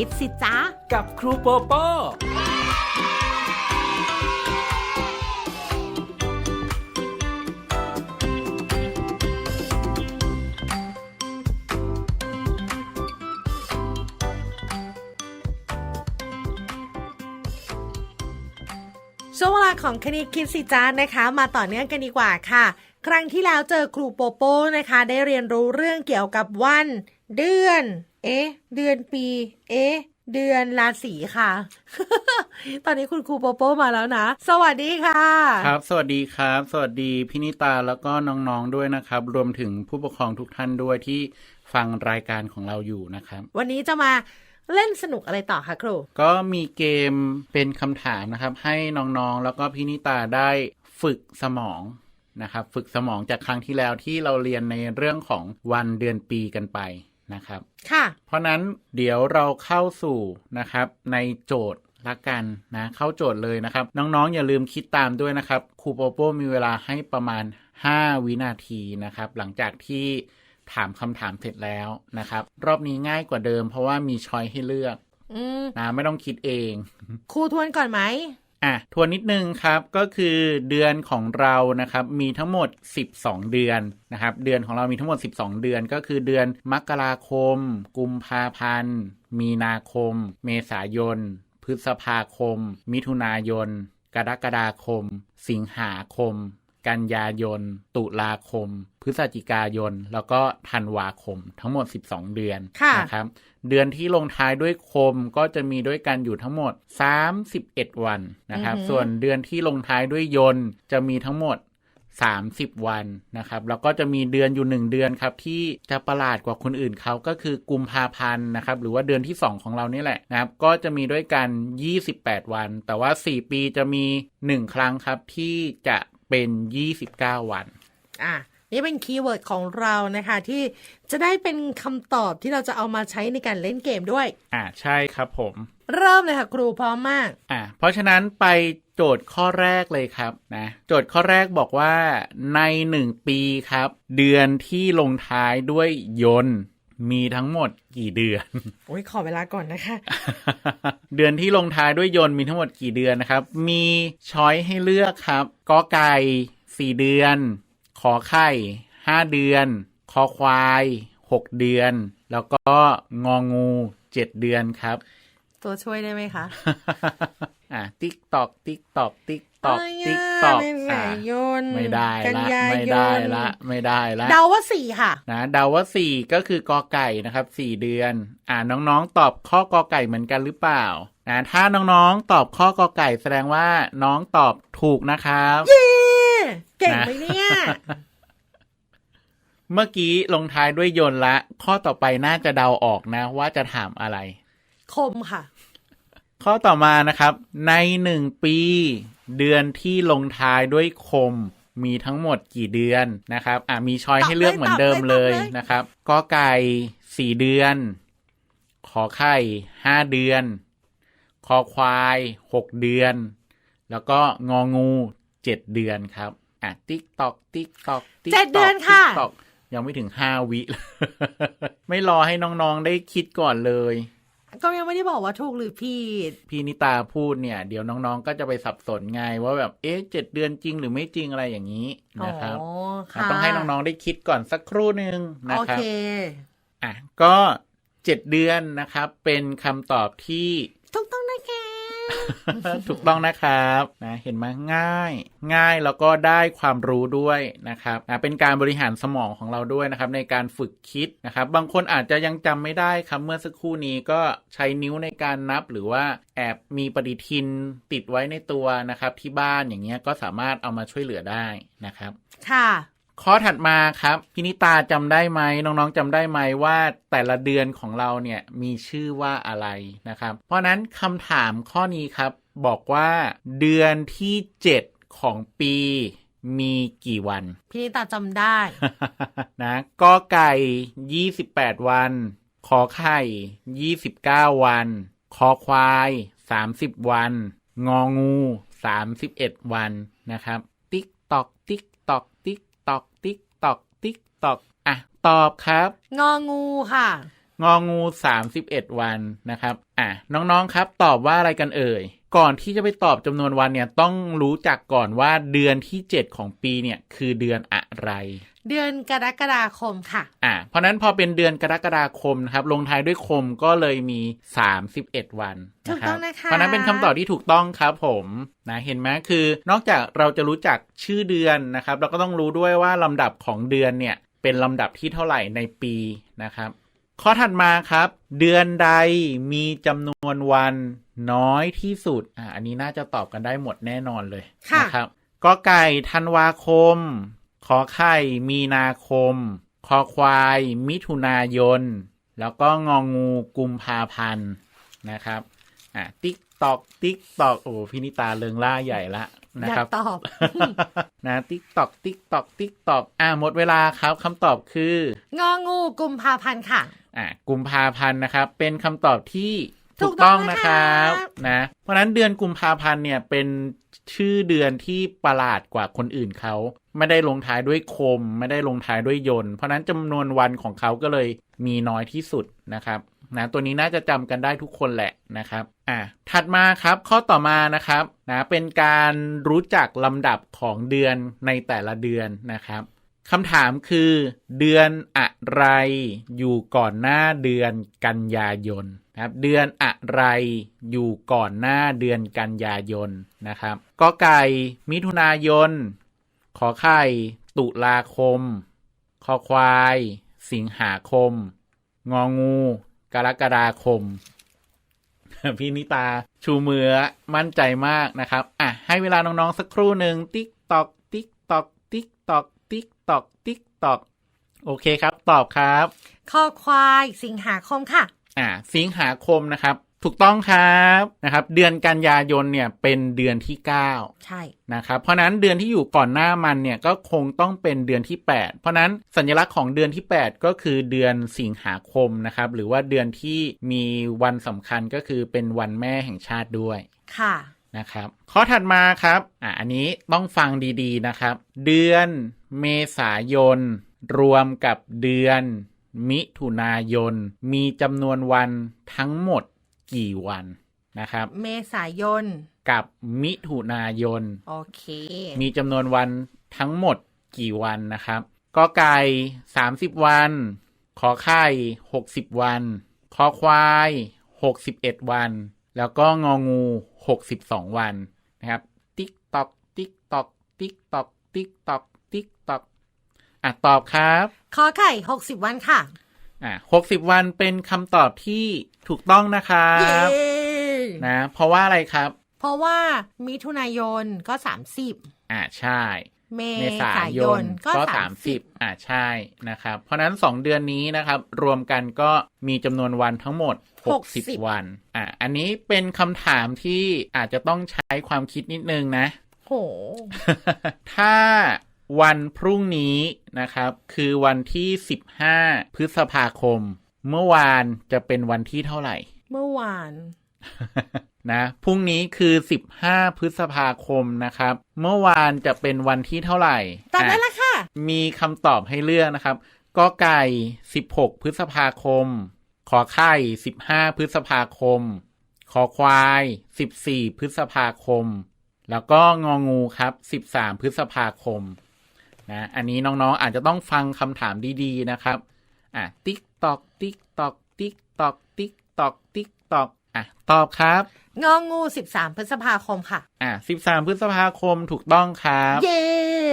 คิดสิจ๊ะ กับครูโปโป้ ช่วงเวลาของคณิตคิดสิจ้านะคะ มาต่อเนื่องกันดีกว่าค่ะ ครั้งที่แล้วเจอครูโปโป้นะคะ ได้เรียนรู้เรื่องเกี่ยวกับวัน เดือน เอ๊ะ เดือนปี เอ๊ะ เดือนราศีค่ะ ตอนนี้คุณครูโปโป้มาแล้วนะ สวัสดีค่ะ ครับ สวัสดีครับ สวัสดีพินิตาแล้วก็น้องๆด้วยนะครับ รวมถึงผู้ปกครองทุกท่านด้วยที่ฟังรายการของเราอยู่นะครับ วันนี้จะมาเล่นสนุกอะไรต่อคะครู ก็มีเกมเป็นคำถามนะครับ ให้น้องๆ แล้วก็พินิตาได้ฝึกสมองนะครับ ฝึกสมองจากครั้งที่แล้วที่เราเรียนในเรื่องของวันเดือนปีกันไป นะครับ ค่ะ เพราะนั้นเดี๋ยวเราเข้าสู่นะครับในโจทย์ละกันนะเข้าโจทย์เลยนะครับ น้องๆ อย่าลืมคิดตามด้วยนะครับครูโปโป้มีเวลาให้ประมาณ 5 วินาทีนะครับ หลังจากที่ถามคำถามเสร็จแล้วนะครับ รอบนี้ง่ายกว่าเดิม เพราะว่ามีช้อยให้เลือกอืมนะไม่ต้องคิดเอง ครูทวนก่อนไหม อะทวนนิดนึงครับก็คือเดือนของเรานะครับมีทั้งหมด 12 เดือนนะครับเดือนของเรามีทั้งหมด 12 เดือน ก็คือเดือนมกราคม กุมภาพันธ์ มีนาคม เมษายน พฤษภาคม มิถุนายน กรกฎาคม สิงหาคม กันยายน ตุลาคม พฤศจิกายน แล้วก็ธันวาคม ทั้งหมด 12 เดือนค่ะนะครับ เดือนที่ลงท้ายด้วยคมก็จะมีด้วยกันอยู่ทั้งหมด 31 วันนะครับอือหือส่วนเดือนที่ลงท้ายด้วยยนต์จะมีทั้งหมด30วันนะครับ แล้วก็จะมีเดือนอยู่1เดือนครับ ที่จะประหลาดกว่าคนอื่นเขาก็คือกุมภาพันธ์นะครับ หรือว่าเดือนที่2ของเรานี่แหละนะครับ ก็จะมีด้วยกัน28วัน แต่ว่า4ปีจะมี1ครั้งครับที่จะ เป็น29วัน อะนี่เป็นคีย์เวิร์ดของเรานะคะที่จะได้เป็นคำตอบที่เราจะเอามาใช้ในการเล่นเกมด้วย อ่าใช่ครับผม เริ่มเลยค่ะครูพร้อมมาก อะเพราะฉะนั้นไปโจทย์ข้อแรกเลยครับนะโจทย์ข้อแรกบอกว่าในหนึ่งปีครับ เดือนที่ลงท้ายด้วยยนต์ มีทั้งหมดกี่เดือน โอ้ยขอเวลาก่อนนะคะ เดือนที่ลงท้ายด้วยยนต์มีทั้งหมดกี่เดือนนะครับ มีช้อยให้เลือกครับกอไก่สี่เดือน ขอไข่ห้าเดือน คอควายหกเดือน แล้วก็งองูเจ็ดเดือนครับ ตัวช่วยได้ไหมคะ อะติ๊กตอกติ๊กตอกติ๊ก ตอกอะไรติ๊กอะตอกเมษายนไม่ได้กันละยายนไม่ได้ละ ไม่ได้ละเดาว่าสี่ค่ะ นะเดาว่าสี่ก็คือกอไก่นะครับสี่เดือน อ่าน้องๆตอบข้อกอไก่เหมือนกันหรือเปล่านะถ้าน้องๆตอบข้อกอไก่แสดงว่าน้องตอบถูกนะครับ เย้เก่งไหมเนี่ยเมื่อกี้ลงท้ายด้วยยนต์ละ ข้อต่อไปน่าจะเดาออกนะ ว่าจะถามอะไร คมค่ะ ข้อต่อมานะครับ ในหนึ่งปี เดือนที่ลงท้ายด้วยคมมีทั้งหมดกี่เดือนนะครับอะมีช้อยให้เลือกเหมือนเดิมเลยตอบเลยตอบเลยนะครับกอไก่สี่เดือน ขอไข่ห้าเดือน คอควายหกเดือน แล้วก็งองูเจ็ดเดือนครับอะติ๊กตอกติ๊กตอกติ๊กเจ็ดเดือนค่ะตอกยังไม่ถึงห้าวิ ไม่รอให้น้องๆได้คิดก่อนเลย ก็ยังไม่ได้บอกว่าถูกหรือผิด พี่นิตาพูดเนี่ย เดี๋ยวน้องๆ ก็จะไปสับสนไงว่าแบบ เอ๊ะเจ็ดเดือนจริงหรือไม่จริงอะไรอย่างนี้อ๋อนะครับค่ะต้องให้น้องๆ ได้คิดก่อนสักครู่หนึ่งนะโอครับเค อะ ก็เจ็ดเดือนนะครับ เป็นคำตอบที่ ถูกต้องนะคะ ถูกต้องนะครับนะเห็นไหมง่าย ง่ายแล้วก็ได้ความรู้ด้วยนะครับนะเป็นการบริหารสมองของเราด้วยนะครับ ในการฝึกคิดนะครับ บางคนอาจจะยังจำไม่ได้ครับเมื่อสักครู่นี้ก็ใช้นิ้วในการนับหรือว่าแอบมีปฏิทินติดไว้ในตัวนะครับ ที่บ้านอย่างเงี้ยก็สามารถเอามาช่วยเหลือได้นะครับ ค่ะ ข้อถัดมาครับพินิตาจำได้ไหมน้องๆจำได้ไหมว่าแต่ละเดือนของเราเนี่ยมีชื่อว่าอะไรนะครับ เพราะฉะนั้นคำถามข้อนี้ครับ บอกว่าเดือนที่ 7 ของปีมีกี่วัน พี่นิตาจำได้ นะกอไก่ 28 วัน ขอไข่ 29 วัน คอควาย 30 วัน งองู 31 วันนะครับ ติ๊กตอก ติ๊กตอก ติ๊กตอกติ๊กตอกติ๊กตอกอะตอบครับ งองูค่ะ งองู31วันนะครับ อะน้องๆครับ ตอบว่าอะไรกันเอ่ย ก่อนที่จะไปตอบจำนวนวันเนี่ยต้องรู้จักก่อนว่าเดือนที่7ของปีเนี่ยคือเดือนอะไร เดือนกรกฎาคมค่ะ อะเพราะนั้นพอเป็นเดือนกรกฎาคมนะครับ ลงท้ายด้วยคมก็เลยมี 31 วันถูกนะครัต้อบงนะคะเพราะนั้นเป็นคำตอบที่ถูกต้องครับผมนะเห็นไหมคือนอกจากเราจะรู้จักชื่อเดือนนะครับ เราก็ต้องรู้ด้วยว่าลำดับของเดือนเนี่ย เป็นลำดับที่เท่าไหร่ในปีนะครับ ข้อถัดมาครับ เดือนใดมีจำนวนวันน้อยที่สุดอะอันนี้น่าจะตอบกันได้หมดแน่นอนเลยค่ะนะครับกอไก่ธันวาคม ขอไข่มีนาคม คอควาย มิถุนายน แล้วก็งองูกุมภาพันธ์นะครับ อะติ๊กตอกติ๊กตอกโอ้พินิตาเริงล่าใหญ่ละนะอยาครับกตอบนะติ๊กตอกติ๊กตอกติ๊กตอกอะหมดเวลาครับคำตอบคืององูกุมภาพันธ์ค่ะอะกุมภาพันธ์นะครับ เป็นคำตอบที่ถูถูกกต้ต้อองงนะนะครับครับนะเพราะฉะนั้นเดือนกุมภาพันธ์เนี่ยเป็นชื่อเดือนที่ประหลาดกว่าคนอื่นเขา ไม่ได้ลงท้ายด้วยคม ไม่ได้ลงท้ายด้วยยนต์ เพราะนั้นจำนวนวันของเขาก็เลยมีน้อยที่สุดนะครับนะตัวนี้น่าจะจำกันได้ทุกคนแหละนะครับอะถัดมาครับข้อต่อมานะครับนะเป็นการรู้จักลำดับของเดือนในแต่ละเดือนนะครับคำถามคือเดือนอะไรอยู่ก่อนหน้าเดือนกันยายนครับเดือนอะไรอยู่ก่อนหน้าเดือนกันยายนนะครับกอไก่มิถุนายน ขอไข่ ตุลาคม คอควาย สิงหาคม งองู กรกฎาคม พี่นิตา ชูมือมั่นใจมากนะครับ อะ ให้เวลาน้อง ๆ สักครู่หนึ่งติ๊กตอก ติ๊กตอก ติ๊กตอก ติ๊กตอก ติ๊กตอก โอเคครับ ตอบครับคอควาย สิงหาคมค่ะ อ่าสิงหาคมนะครับ ถูกต้องครับนะครับ เดือนกันยายนเนี่ยเป็นเดือนที่ 9 ใช่นะครับ เพราะฉะนั้นเดือนที่อยู่ก่อนหน้ามันเนี่ยก็คงต้องเป็นเดือนที่ 8 เพราะฉะนั้นสัญลักษณ์ของเดือนที่ 8 ก็คือเดือนสิงหาคมนะครับ หรือว่าเดือนที่มีวันสำคัญก็คือเป็นวันแม่แห่งชาติด้วยค่ะนะครับข้อถัดมาครับอะอันนี้ต้องฟังดีๆนะครับ เดือนเมษายน รวมกับเดือนมิถุนายน มีจำนวนวันทั้งหมด กี่วันนะครับ เมษายน กับมิถุนายน โอเค มีจำนวนวันทั้งหมดกี่วันนะครับกอไก่30วัน ขอไข่60วัน คอควาย61วัน แล้วก็งองู62วันนะครับ ติ๊กตอกติ๊กตอกติ๊กตอกติ๊กตอกติ๊กตอกอะตอบครับ ขอไข่หกสิบวันค่ะ อะ60วันเป็นคำตอบที่ ถูกต้องนะครัเย้บนะ เพราะว่าอะไรครับ เพราะว่ามิถุนายนก็สามสิบอะใช่เมเมษายนก็ก็สาสามมสิสิบบอ่าใช่นะครับ เพราะฉะนั้นสองเดือนนี้นะครับ รวมกันก็มีจำนวนวันทั้งหมด 60 วัน อ่าอันนี้เป็นคำถามที่อาจจะต้องใช้ความคิดนิดนึงนะโหถ้าวันพรุ่งนี้นะครับ คือวันที่ 15 พฤษภาคม เมื่อวานจะเป็นวันที่เท่าไหร่ เมื่อวาน นะพรุ่งนี้คือ15พฤษภาคมนะครับ เมื่อวานจะเป็นวันที่เท่าไหร่ตอบได้อะแล้วค่ะ มีคำตอบให้เลือกนะครับกอไก่16พฤษภาคม ขอไข่15พฤษภาคม ขอควาย14พฤษภาคม แล้วก็งองูครับ13พฤษภาคมนะอันนี้น้องๆอาจจะต้องฟังคำถามดีๆนะครับ อะติ๊ก ตอกติ๊กตอกติ๊กตอกติ๊กตอกติ๊กตอกอะตอบครับงองูสิบสามพฤษภาคมค่ะ อะ 13 พฤษภาคมถูกต้องครับ เย้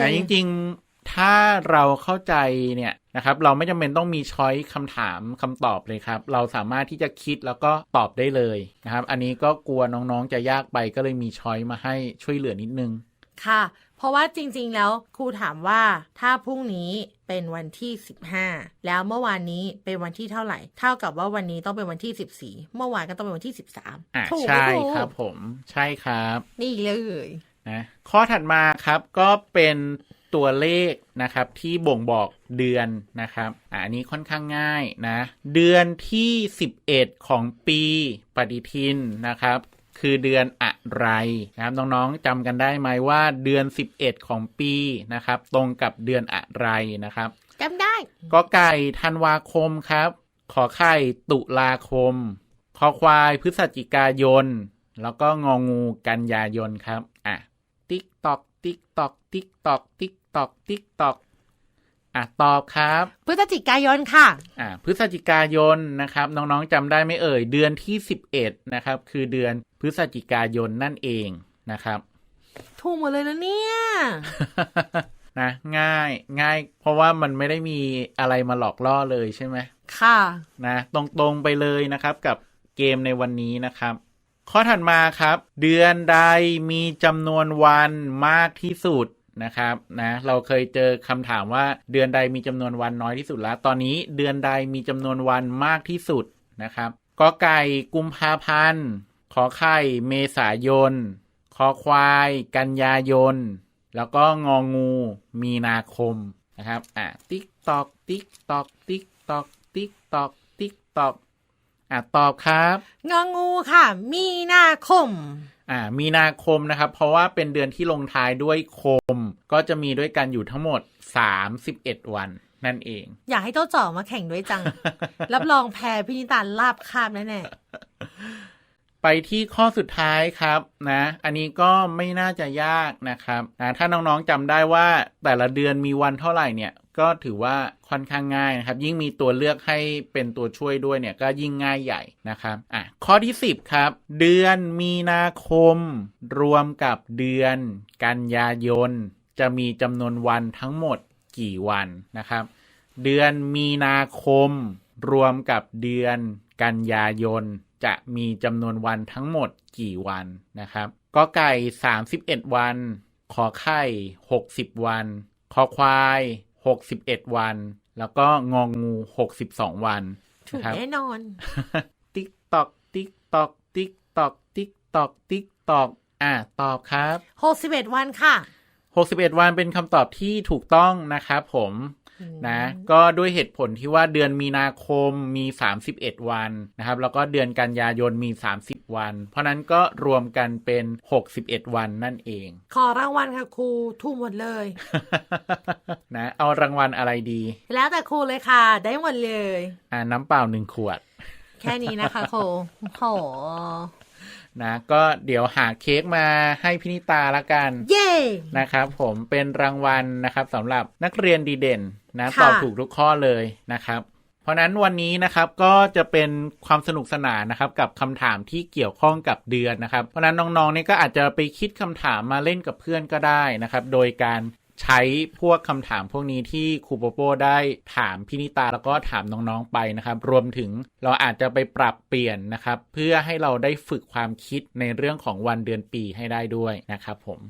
นะจริง ๆ ถ้าเราเข้าใจเนี่ยนะครับ เราไม่จำเป็นต้องมีช้อยคำถามคำตอบเลยครับ เราสามารถที่จะคิดแล้วก็ตอบได้เลยนะครับ อันนี้ก็กลัวน้องๆจะยากไปก็เลยมีช้อยมาให้ช่วยเหลือนิดนึง ค่ะ เพราะว่าจริงๆ แล้วครูถามว่าถ้าพรุ่งนี้เป็นวันที่ 15 แล้วเมื่อวานนี้เป็นวันที่เท่าไหร่ เท่ากับว่าวันนี้ต้องเป็นวันที่ 14 เมื่อวานก็ต้องเป็นวันที่ 13อะถูกใช่ไหมครับ ผมใช่ครับนี่เลยนะข้อถัดมาครับก็เป็นตัวเลขนะครับที่บ่งบอกเดือนนะครับอะอันนี้ค่อนข้างง่ายนะ เดือนที่ 11 ของปีปฏิทินนะครับ คือเดือนอะไรนะครับน้องๆจำกันได้ไหมว่าเดือน 11 ของปีนะครับ ตรงกับเดือนอะไรนะครับจำได้ก็ไก่ธันวาคมครับ ขอไข่ตุลาคม คอควายพฤศจิกายน แล้วก็งองูกันยายนครับ อะ ติ๊กตอก ติ๊กตอก ติ๊กตอก ติ๊กตอก ติ๊กตอก อะตอบครับ พฤศจิกายนค่ะ อ่าพฤศจิกายนนะครับ น้องๆจำได้ไหมเอ่ย เดือนที่ 11 นะครับ คือเดือนพฤศจิกายนนั่นเองนะครับถูกหมดเลยนะเนี่ยนะง่ายง่าย เพราะว่ามันไม่ได้มีอะไรมาหลอกล่อเลยใช่ไหมค่ะนะตรงๆไปเลยนะครับกับเกมในวันนี้นะครับ ข้อถัดมาครับ เดือนใดมีจำนวนวันมากที่สุด นะครับนะเราเคยเจอคำถามว่าเดือนใดมีจำนวนวันน้อยที่สุดแล้ว ตอนนี้เดือนใดมีจำนวนวันมากที่สุดนะครับกอไก่กุมภาพันธ์ขอไข่เมษายนคอควาย กันยายน แล้วก็งองูมีนาคมนะครับอะติ๊กตอกติ๊กตอกติ๊กตอกติ๊กตอกติ๊กตอก อะตอบครับงองูค่ะ มีนาคม อ่า มีนาคมนะครับ เพราะว่าเป็นเดือนที่ลงท้ายด้วยคม ก็จะมีด้วยกันอยู่ทั้งหมด 31 วันนั่นเอง อยากให้เจ้าจ่อมาแข่งด้วยจัง รับรองแพ้พินิตาลาบคาบแน่ไปที่ข้อสุดท้ายครับนะ อันนี้ก็ไม่น่าจะยากนะครับนะถ้าน้องๆจำได้ว่าแต่ละเดือนมีวันเท่าไหร่เนี่ย ก็ถือว่าค่อนข้างง่ายนะครับ ยิ่งมีตัวเลือกให้เป็นตัวช่วยด้วยเนี่ยก็ยิ่งง่ายใหญ่นะครับอะข้อที่ 10 ครับ เดือนมีนาคม รวมกับเดือน กันยายน จะมีจำนวนวันทั้งหมดกี่วันนะครับ เดือนมีนาคม รวมกับเดือน กันยายน จะมีจำนวนวันทั้งหมดกี่วันนะครับก็ไก่ 31 วัน ขอไข่ 60 วันคอควาย 61 วัน แล้วก็งองงู 62 วันๆถูกนะครับแน่นอน ติ๊กตอกติ๊กตอกติ๊กตอกติ๊กตอกติ๊กตอกอะตอบครับ 61 วันค่ะ 61 วันเป็นคำตอบที่ถูกต้องนะครับผม นะ ก็ด้วยเหตุผลที่ว่าเดือนมีนาคมมี 31 วันนะครับ แล้วก็เดือนกันยายนมี 30 วัน เพราะนั้นก็รวมกันเป็น 61 วันนั่นเอง ขอรางวัลค่ะครูถูกหมดเลย นะ เอารางวัลอะไรดี แล้วแต่ครูเลยค่ะ ได้หมดเลย อ่าน้ำเปล่าหนึ่งขวด แค่นี้นะคะครูโห นะก็เดี๋ยวหาเค้กมาให้พินิตาละกัน เย่นะครับผมเป็นรางวัลนะครับสำหรับนักเรียนดีเด่นนะค่ะตอบถูกทุกข้อเลยนะครับเพราะฉะนั้นวันนี้นะครับก็จะเป็นความสนุกสนานนะครับกับคำถามที่เกี่ยวข้องกับเดือนนะครับ เพราะฉะนั้นน้องๆเนี่ยก็อาจจะไปคิดคำถามมาเล่นกับเพื่อนก็ได้นะครับ โดยการ ใช้พวกคำถามพวกนี้ที่ครูโปโป้ได้ถามพินิตาแล้วก็ถามน้องๆไปนะครับ รวมถึงเราอาจจะไปปรับเปลี่ยนนะครับ เพื่อให้เราได้ฝึกความคิดในเรื่องของวันเดือนปีให้ได้ด้วยนะครับผม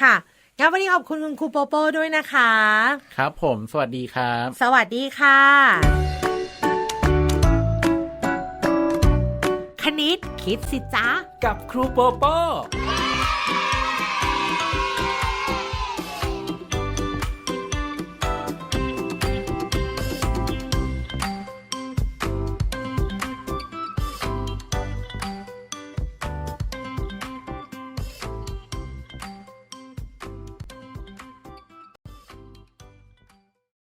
ค่ะงั้นวันนี้ขอบคุณคุณครูโปโป้ด้วยนะคะ ครับผม สวัสดีครับ สวัสดีค่ะ คณิตคิดสิจ๊ะกับครูโปโป้